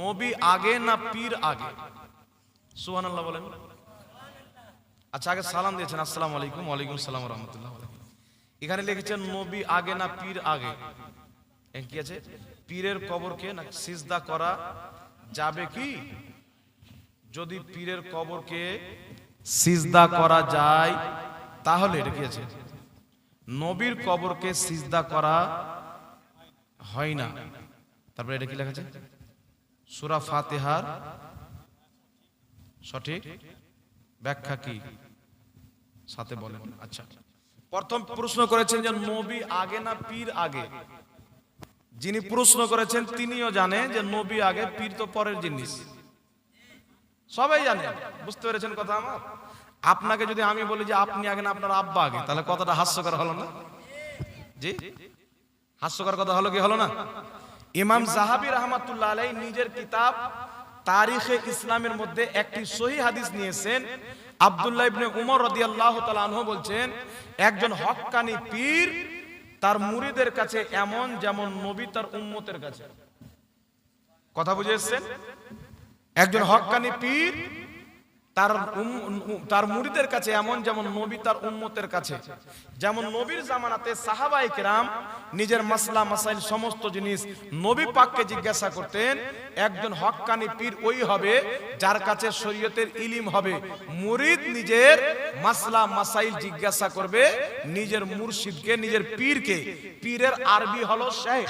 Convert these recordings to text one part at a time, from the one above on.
নবী আগে না পীর আগে? সুহান আল্লাহ বলেন। আচ্ছা আগে সালাম দিয়েছেন, আসসালাম আলাইকুম, ওয়ালাইকুম সালাম রহমতুল্লাহ এখানে লিখেছেন, নবী আগে না পীর আগে। কি আছে? পীরের কবরকে না সিজদা করা যাবে কি? যদি পীরের কবরকে সিজদা করা যায়, তাহলে এটা কি আছে? নবীর কবরকে সিজদা করা হয় না। তারপরে এটা কি লেখা আছে? সুরা ফাতেহার সঠিক ব্যাখ্যা কি? সাথে বলেন। আচ্ছা। প্রথম প্রশ্ন করেছেন যে নবী আগে না পীর আগে? যিনি প্রশ্ন করেছেন, তিনিও জানে যে নবী আগে, পীর তো পরের জিনিস। সবাই জানে। বুঝতে পেরেছেন কথা আমার? আপনাকে যদি আমি বলি যে আপনি আগে না, আপনার আব্বা আগে, তাহলে কথাটা হাস্যকর হলো না? জি? হাস্যকর কথা হলো কি হলো না? ইমাম জাহাবি রহমাতুল্লাহ আলাই নিজের কিতাব তারিখে ইসলামের মধ্যে একটি সহি হাদিস নিয়েছেন। আব্দুল্লাহ ইবনে উমর রাদিয়াল্লাহু তাআলা আনহু বলছেন একজন হক্কানি পীর তার মুরিদের কাছে এমন যেমন নবী তার উম্মতের কাছে। কথা বুঝে এসছেন? একজন হক্কানি পীর তার তার মুরিদের কাছে এমন যেমন নবী তার উম্মতের কাছে। যেমন নবীর জামানাতে সাহাবাই কেরাম নিজের মাসলা, মাসাইল সমস্ত জিনিস নবী পাককে জিজ্ঞাসা করতেন, একজন হক্কানি পীর ওই হবে যার কাছে শরীয়তের ইলিম হবে। মুরিদ নিজের মাসলা, মাসাইল জিজ্ঞাসা করবে নিজের মুর্শিদকে, নিজের পীরকে। পীরের আরবি হলো শেখ।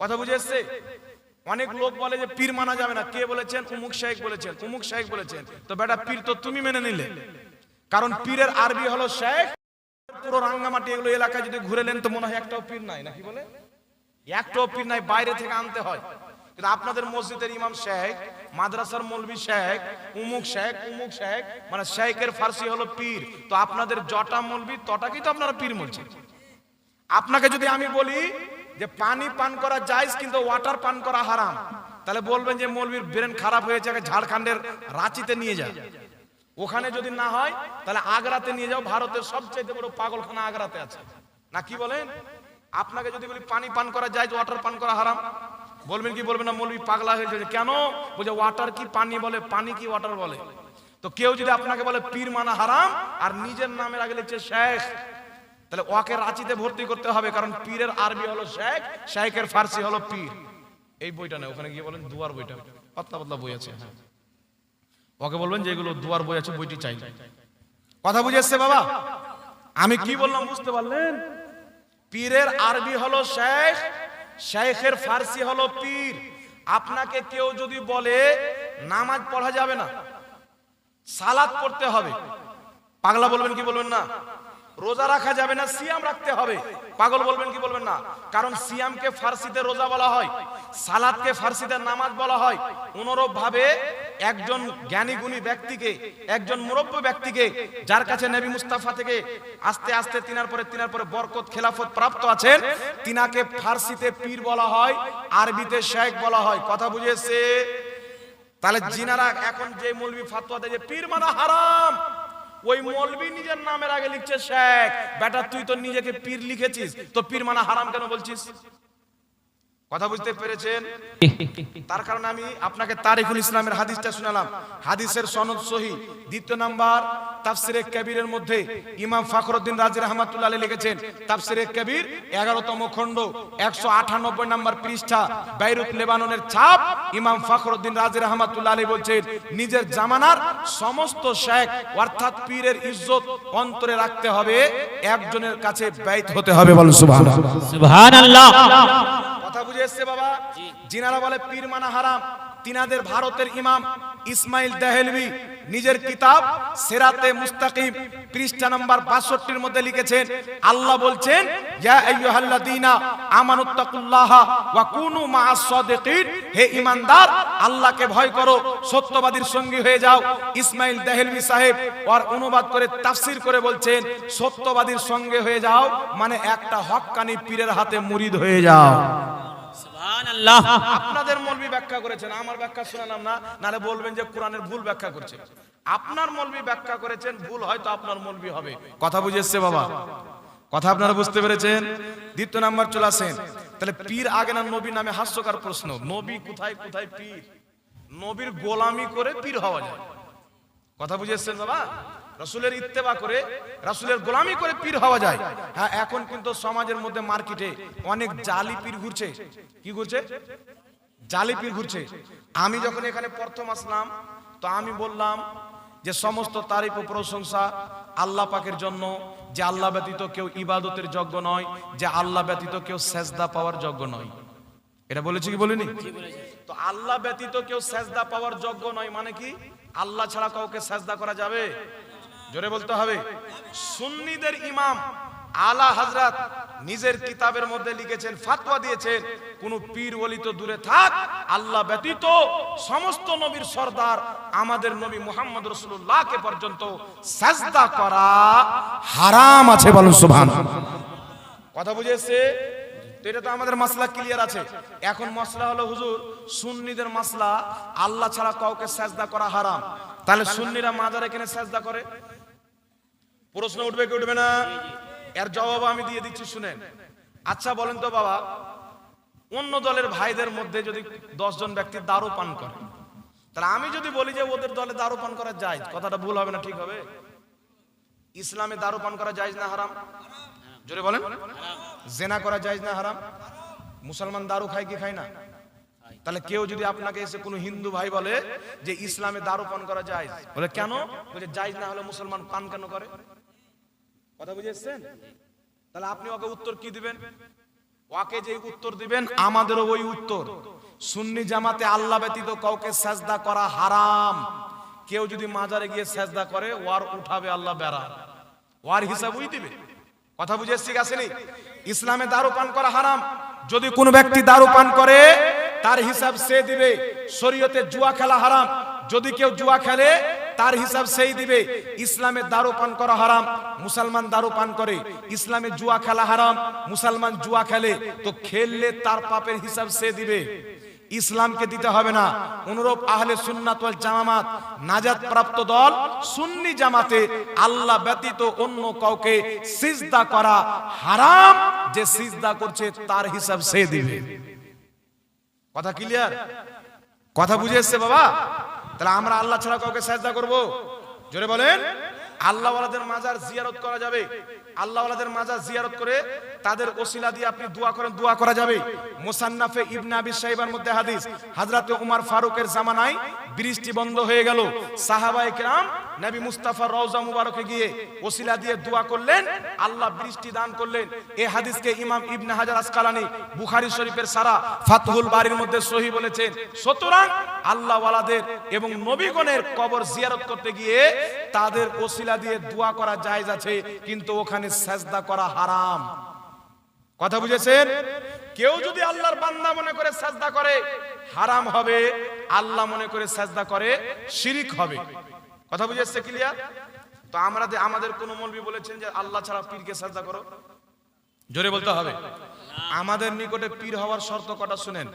কথা বুঝে এসছে? অনেক লোক বলে যে পীর মানা যাবে না। কে বলেছেন? উমুক শেখ বলেছেন উমুক শেখ বলেছেন। তো বেটা, পীর তো তুমি মেনে নিলে। কারণ পীরের আরবি হলো শেখ পুরো রাঙ্গামাটি এগুলো এলাকায় যদি ঘুরে নেন তো মনে হয় একটাও পীর নাই, নাকি বলে? একটাও পীর নাই, বাইরে থেকে আনতে হয়। কিন্তু আপনাদের মসজিদের ইমাম শেখ মাদ্রাসার মৌলবি শেখ উমুক শেখ উমুক শেখ মানে শেখের ফার্সি হলো পীর। তো আপনাদের জটা মৌলবি, তটাকেই তো আপনারা পীর বলছেন। আপনাকে যদি আমি বলি যে পানি পান করা জায়েজ, কিন্তু ওয়াটার পান করা হারাম। তাহলে বলবেন যে মৌলবীর ব্রেন খারাপ হয়েছে ঝাড়খণ্ডের রাঁচিতে নিয়ে যায় ওখানে যদি না হয়, তাহলে আগ্রাতে নিয়ে যাও, ভারতের সবচেয়ে বড় পাগলখানা আগ্রাতে আছে। না কি বলেন? আপনাকে যদি বলি পানি পান করা যায় ওয়াটার পান করা হারাম, বলবেন কি, বলবেন না, মৌলবী পাগলা হয়েছে। কেন? বলছে ওয়াটার কি পানি বলে? পানি কি ওয়াটার বলে? তো কেউ যদি আপনাকে বলে, পীর মানা হারাম, আর নিজের নামে লিখছে শেখ তাহলে ওকে রাঁচিতে ভর্তি করতে হবে, কারণ পীরের আরবি হলো শেখ, শেখের ফার্সি হলো পীর। এই বইটা নেই, ওখানে গিয়ে বলেন দুয়ার বইটা, পাতলা পাতলা বই আছে হ্যাঁ। ওকে বলবেন যে এগুলো দুয়ার বই আছে, বইটি চাই। কথা বুঝে এসছে বাবা? আমি কি বললাম, বুঝতে পারলেন? পীরের আরবি হলো শেখ, শেখের ফার্সি হলো পীর। আপনাকে কেউ যদি বলে, নামাজ পড়া যাবে না সালাদ পড়তে হবে, পাগলা বলবেন কি বলবেন না? রোজা রাখা যাবে না, সিয়াম রাখতে হবে। পাগল বলবেন কি বলবেন না? কারণ সিয়ামকে ফার্সিতে রোজা বলা হয়, সালাদকে ফার্সিতে নামাজ বলা হয়। অনুরূপ ভাবে একজন জ্ঞানী গুণী ব্যক্তিকে, একজন মুরব্বী ব্যক্তিকে, যার কাছে নবী মুস্তাফা থেকে আস্তে আস্তে তিনার পরে তিনার পরে বরকত, খেলাফত প্রাপ্ত আছেন, তিনাকে ফার্সিতে পীর বলা হয়, আরবিতে শেখ বলা হয়। কথা বুঝেছে? তাহলে জিনারা এখন যে মৌলবি ফাতোয়া দেয় যে পীর মানা হারাম ওই মৌলবি নিজের নামের আগে লিখছে শেখ। বেটা, তুই তো নিজেকে পীর লিখেছিস। তো পীর মানে হারাম কেন বলছিস? কথা বুঝতে পেরেছেন? তার কারণে আমি আপনাকে তারিখুল ইসলামের হাদিসটা শুনালাম। হাদিসের সনদ সহি। দ্বিতীয় নাম্বার তাফসিরে কবিরের মধ্যে ইমাম ফখরুদ্দিন রাজি রহমাতুল্লাহ লিখেছেন তাফসিরে কবির এগারোতম খণ্ড একশো আটানব্বই নাম্বার পৃষ্ঠা বাইরুত লেবাননের ছাপ ইমাম ফখরুদ্দিন রাজি রহমাতুল্লাহ আলী বলছেন নিজের জামানার সমস্ত শেখ অর্থাৎ পীরের ইজ্জত অন্তরে রাখতে হবে একজনের কাছে ব্যয়িত হতে হবে বলুন সুবহানাল্লাহ। সুবহানাল্লাহ। কথা বুঝে এসছে বাবা? জিনারা বলে পীর মানা হারাম। তিনাদের ভারতের ইমাম ইসমাইল দেহেলভি নিজের কিতাব সেরাতে মুস্তাকিম পৃষ্ঠা নাম্বার 62 এর মধ্যে লিখেছেন আল্লাহ বলছেন ইয়া হে ঈমানদার আল্লাহকে ভয় করো সত্যবাদীর সঙ্গী হয়ে যাও। ইসমাইল দেহেলভি সাহেব ওর অনুবাদ করে তাফসীর করে বলছেন সত্যবাদীর সঙ্গে হয়ে যাও মানে একটা হক্কানি পীরের হাতে মুরিদ হয়ে যাও। সুবহানাল্লাহ। আপনাদের মৌলবি ব্যাখ্যা করেছেন, আমার ব্যাখ্যা শোনালাম না, নালে বলবেন যে কোরআনের ভুল ব্যাখ্যা করছে। আপনার মৌলবি ব্যাখ্যা করেছেন, ভুল হয়তো আপনার মৌলবি হবে। কথা বুঝে এসছে বাবা? কথা আপনারা বুঝতে পেরেছেন? দ্বিতীয় নাম্বার চলে আসেন। তাহলে পীর আগে না নবী নামে হাস্যকর প্রশ্ন, নবী কোথায় কোথায় পীর? নবীর গোলামি করে পীর হওয়া যায়। কথা বুঝেছেন বাবা? রাসূলের ইত্তেবা করে, রাসূলের গোলামি করে পীর হওয়া যায়। হ্যাঁ এখন কিন্তু সমাজের মধ্যে মার্কেটে অনেক জালি পীর ঘুরছে। কি ঘুরছে? জালি পীর ঘুরছে। আমি যখন এখানে প্রথম আসলাম, তো আমি বললাম যে সমস্ত তারিফ ও প্রশংসা আল্লাহ পাকের জন্য, যে আল্লাহ ব্যতীত কেউ ইবাদতের যোগ্য নয়, যে আল্লাহ ব্যতীত কেউ সেজদা পাওয়ার যোগ্য নয়। এটা বলেছি কি বলিনি? তো আল্লাহ ব্যতীত কেউ সেজদা পাওয়ার যোগ্য নয় মানে কি? আল্লাহ ছাড়া কাউকে সেজদা করা যাবে? জোরে বলতে হবে। সুন্নিদের ইমাম আলা হাজরাত নিজের কিতাবের মধ্যে লিখেছেন ফাতোয়া দিয়েছেন, কোন পীর ওলি তো দূরে থাক, আল্লাহ ব্যতীত সমস্ত নবীর সর্দার আমাদের নবী মুহাম্মদ রাসূলুল্লাহকে পর্যন্ত সেজদা করা হারাম আছে বলুন সুবহানাল্লাহ। কথা বুঝেছে এটা তো আমাদের মাসলা ক্লিয়ার আছে। এখন মশলা হলো হুজুর, সুন্নিদের মাসলা, আল্লাহ ছাড়া কাউকে সেজদা করা হারাম। তাহলে সুন্নিরা মাজার এখানে সেজদা করে? প্রশ্ন উঠবে কি উঠবে না? এর জবাব আমি দিয়ে দিচ্ছি, শুনেন। আচ্ছা বলেন তো বাবা, অন্য দলের ভাইদের মধ্যে যদি জন ব্যক্তি দারু পান করে, তাহলে আমি যদি বলি যে ওদের দলে দারু পান করা যায় কথাটা ভুল হবে না, ঠিক হবে? ইসলামে দারু পান করা যায় না, হারাম? জোরে বলেন। জেনা করা যায় না, হারাম? মুসলমান দারু খায় কি খায় না? তাহলে কেউ যদি আপনাকে এসে কোনো হিন্দু ভাই বলে যে ইসলামে দারু পান করা যায় বলে কেন? বলে যায় না হলে মুসলমান পান কেন করে? কথা বুঝেছেন? তাহলে আপনি ওকে উত্তর কি দিবেন? ওকে যে উত্তর দিবেন, আমাদেরও ওই উত্তর। সুন্নি জামাতে আল্লাহ ব্যতীত কাউকে সাজদা করা হারাম। কেউ যদি মাজারে গিয়ে সাজদা করে, ওয়ার উঠাবে আল্লাহ বেড়া। ওয়ার হিসাব ওই দিবে। কথা বুঝে এসছি আসেনি ইসলামে দারু পান করা হারাম। যদি কোনো ব্যক্তি দারু পান করে, তার হিসাব সে দিবে। শরীয়তে জুয়া খেলা হারাম। যদি কেউ জুয়া খেলে তার হিসাব সেই দিবে। ইসলামে দারু পান করা হারাম, মুসলমান দারু পান করে। ইসলামে জুয়া খেলা হারাম, মুসলমান জুয়া খেলে। তো খেললে তার পাপের হিসাব সে দিবে। ইসলামকে দিতে হবে না। অনুরূপ আহলে সুন্নাত ওয়াল জামাত নাজাত প্রাপ্ত দল, সুন্নি জামাতে আল্লাহ ব্যতীত অন্য কাউকে সিজদা করা হারাম, যে সিজদা করছে তার হিসাব সে দিবে। কথা ক্লিয়ার কথা বুঝে এসছে বাবা? তাহলে আমরা আল্লাহ ছাড়া কাউকে সাজদা করব? জোরে বলেন। আল্লাহ ওয়ালাদের মাজার জিয়ারত করা যাবে। আল্লাহওয়ালাদের মাজার জিয়ারত করে তাদের ওসিলা দিয়ে আপনি দোয়া করেন, দোয়া করা যাবে। মোসান্নাফে ইবনা আবি সাহিবের মধ্যে হাদিস, হাজরাতে উমার ফারুকের জামানায় বৃষ্টি বন্ধ হয়ে গেল। সাহাবায়ে কেরাম নবী মুস্তাফার রওজা মুবারকে গিয়ে ওসিলা দিয়ে দোয়া করলেন, আল্লাহ বৃষ্টি দান করলেন। এই হাদিসকে ইমাম ইবনে হাজার আসকালানি বুখারি শরীফের সারা ফাতহুল বাড়ির মধ্যে সহি বলেছেন। সুতরাং আল্লাহ ওয়ালাদের এবং নবীগণের কবর জিয়ারত করতে গিয়ে তাদের ওসিলা দিয়ে দোয়া করা জায়েজ আছে, কিন্তু ওখানে সাজদা করা হারাম। কথা বুঝেছেন? কেউ যদি আল্লাহর বান্দা মনে করে সাজদা করে হারাম হবে আল্লাহ মনে করে সাজদা করে শিরিক হবে। কথা বুঝেছে ক্লিয়ার তো আমরা আমাদের কোন মলবি বলেছেন যে আল্লাহ ছাড়া পীরকে সাজদা করো? জোরে বলতে হবে। আমাদের নিকটে পীর হওয়ার শর্ত কটা শুনেন?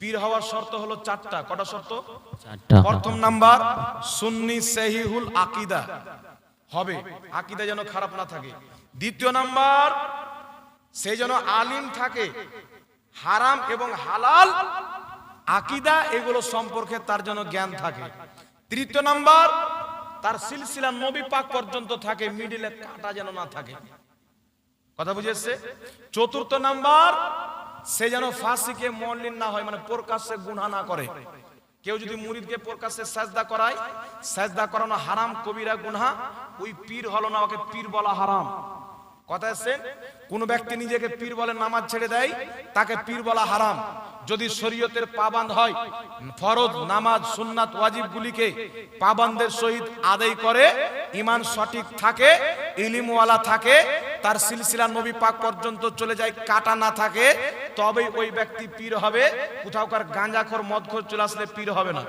পীর হওয়ার শর্ত হলো চারটা। কটা শর্ত? প্রথম নাম্বার সুন্নি সহিহুল আকিদা। হবে। আকিদা যেন খারাপ না থাকে। দ্বিতীয় নাম্বার সে যেন আলিম থাকে। হারাম এবং হালাল আকিদা এগুলো সম্পর্কে তার যেন জ্ঞান থাকে। তৃতীয় নাম্বার, তার সিলসিলা নবী পাক পর্যন্ত থাকে, মিডিলে কাটা যেন না থাকে। কথা বুঝেছে চতুর্থ নাম্বার, সে যেন ফাঁসিকে মলিন না হয় মানে প্রকাশ্যে গুণা না করে। কেউ যদি মুরিদকে প্রকাশ্যে সাজদা করায়, সাজদা করানো হারাম কবিরা গুনহা, ওই পীর হলো না, ওকে পীর বলা হারাম। কথা এসছেন কোন ব্যক্তি নিজেকে পীর বলে নামাজ ছেড়ে দেয়, তাকে পীর বলা হারাম। যদি শরীয়তের পাবান্দ হয়, ফরজ, নামাজ, সুন্নাত ওয়াজিব গুলিকে পাবান্দের সহিত আদায় করে ইমান সঠিক থাকে, ইলিমওয়ালা থাকে, তার সিলসিলা নবী পাক পর্যন্ত চলে যায়, কাটা না থাকে, তবেই ওই ব্যক্তি পীর হবে। কোথাওকার গাঁজাখোর, মদখোর চলে আসলে পীর হবে না।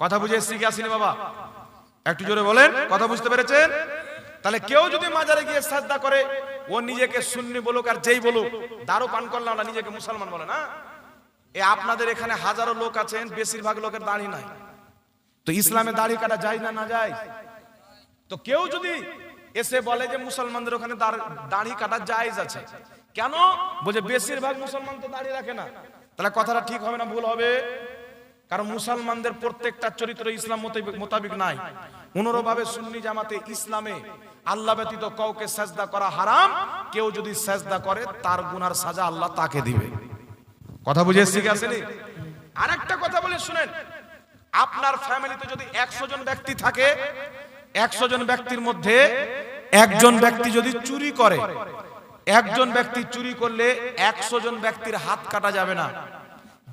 কথা বুঝে শিখে আসিনি বাবা? একটু জোরে বলেন, কথা বুঝতে পেরেছেন? তাহলে কেউ যদি মাজারে গিয়ে সাজদা করে, ও নিজেকে সুন্নি বলুক আর যেই বলুক, দারু পান করলাম না নিজেকে মুসলমান বলে, না? এ আপনাদের এখানে হাজারো লোক আছেন, বেশিরভাগ লোকের দাড়ি নাই। তো ইসলামে দাড়ি কাটা যায় না না যায়? তো কেউ যদি এসে বলে যে মুসলমানদের ওখানে দাড়- দাড়ি কাটা জায়েজ আছে। কেন? বলছে, বেশিরভাগ মুসলমান তো দাঁড়িয়ে রাখে না। তাহলে কথাটা ঠিক হবে না, ভুল হবে? কারণ মুসলমানদের প্রত্যেকটা চরিত্র ইসলাম মোতাবেক- নাই। অনুরভাবে সুন্নি জামাতে ইসলামে আল্লাহ ব্যতীত কাউকে সাজদা করা হারাম। কেউ যদি সাজদা করে, তার গুনার সাজা আল্লাহ তাকে দিবে। কথা বুঝে কি আসেনি? আরেকটা কথা বলে শুনেন, আপনার ফ্যামিলিতে যদি একশো জন ব্যক্তি থাকে, একশো জন ব্যক্তির মধ্যে একজন ব্যক্তি যদি চুরি করে, একজন ব্যক্তি চুরি করলে একশো জন ব্যক্তির হাত কাটা যাবে না।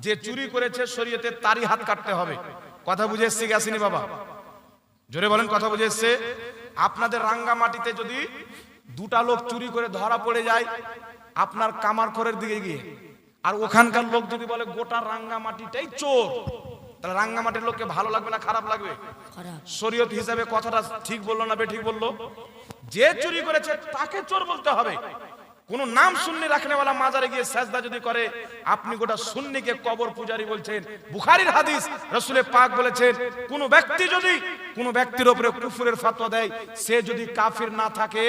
যে চুরি করেছে শরীয়তে তারই হাত কাটতে হবে। কথা বুঝে এসছি কি আসেনি বাবা? জোরে বলেন কথা বুঝে এসছে? আপনাদের রাঙ্গা মাটিতে যদি দুটা লোক চুরি করে ধরা পড়ে যায় আপনার কামার খরের দিকে গিয়ে। আর ওখানকার লোক যদি বলে গোটা রাঙ্গা মাটিটাই চোর তাহলে রাঙ্গা মাটির লোককে ভালো লাগবে না খারাপ লাগবে? শরীয়ত হিসাবে কথাটা ঠিক বলল না বে ঠিক বলল? যে চুরি করেছে তাকে চোর বলতে হবে। কোন নাম সুন্নি রাখনেওয়ালা মাজারে গিয়ে সাজদা যদি করে, আপনি গোটা সুন্নিকে কবর পূজারি বলছেন। বুখারির হাদিস রসুলের পাক বলেছেন, কোন ব্যক্তি যদি, কোন ব্যক্তির উপরে কুফুরের ফাতোয়া দেয়, সে যদি কাফির না থাকে,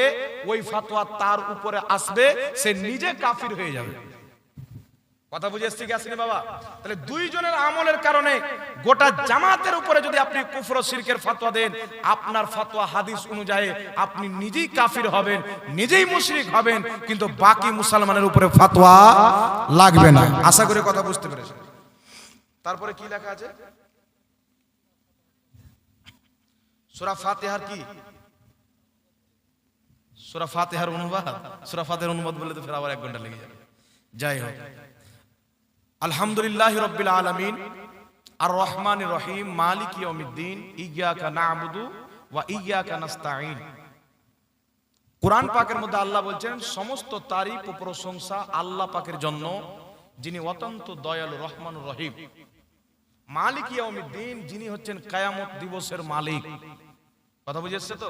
ওই ফাতোয়া তার উপরে আসবে, সে নিজে কাফির হয়ে যাবে। কথা বুঝে এসছি আসেনি বাবা? তাহলে দুইজনের আমলের কারণে গোটা জামাতের উপরে যদি আপনি কুফর শিরকের ফাতোয়া দেন, আপনার ফাতোয়া হাদিস অনুযায়ী আপনি নিজেই কাফির হবেন, নিজেই মুশরিক হবেন, কিন্তু বাকি মুসলমানের উপরে ফাতোয়া লাগবে না। আশা করি কথা বুঝতে পেরেছেন। তারপরে কি লেখা আছে? সূরা ফাতিহার কি? সূরা ফাতিহার অনুবাদ? সূরা ফাতিহার অনুবাদ বলে তো ফের আবার এক ঘণ্টা লেগে যাবে। যাই হোক। আলহামদুলিল্লাহ রব্বিল আলামিন। আর রহমান রহিম, মালিক ইয়াউমিদ্দিন ইয়্যাকা না'বুদু ওয়া ইয়্যাকা নাস্তাঈন। কোরআন পাকের মধ্যে আল্লাহ বলছেন, সমস্ত তারিফ ও প্রশংসা আল্লাহ পাকের জন্য, যিনি অত্যন্ত দয়ালু রহমান রহিম। মালিক ইয়াউমিদ্দিন, যিনি হচ্ছেন কায়ামত দিবসের মালিক। কথা বুঝেছে তো?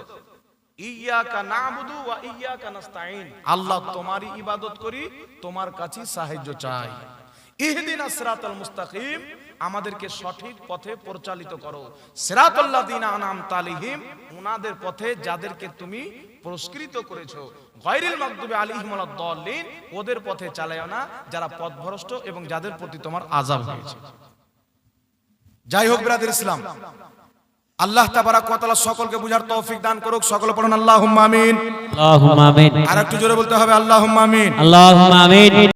ইয়্যাকা না'বুদু ওয়া ইয়্যাকা নাস্তাঈন। আল্লাহ তোমারই ইবাদত করি, তোমার কাছে সাহায্য চাই। ইহদিন আসরাতাল মুস্তাকিম আমাদেরকে সঠিক পথে পরিচালিত করো। সিরাতাল্লাযিনা উনাদের পথে যাদেরকে তুমি পুরস্কৃত করেছ। গায়রিল মাগদুবি আলাইহিম ওদের পথে চালায়ো না যারা পথভ্রষ্ট এবং যাদের প্রতি তোমার আযাব হয়েছে। যাই হোক ব্রাদার ইসলাম আল্লাহ তাবারাক ওয়া সকলকে বুঝার তৌফিক দান করুক। সকল পড়ুন আল্লাহ আমিন। আর একটু জোরে বলতে হবে আল্লাহ আমিন। আল্লাহুম্মা আমিন।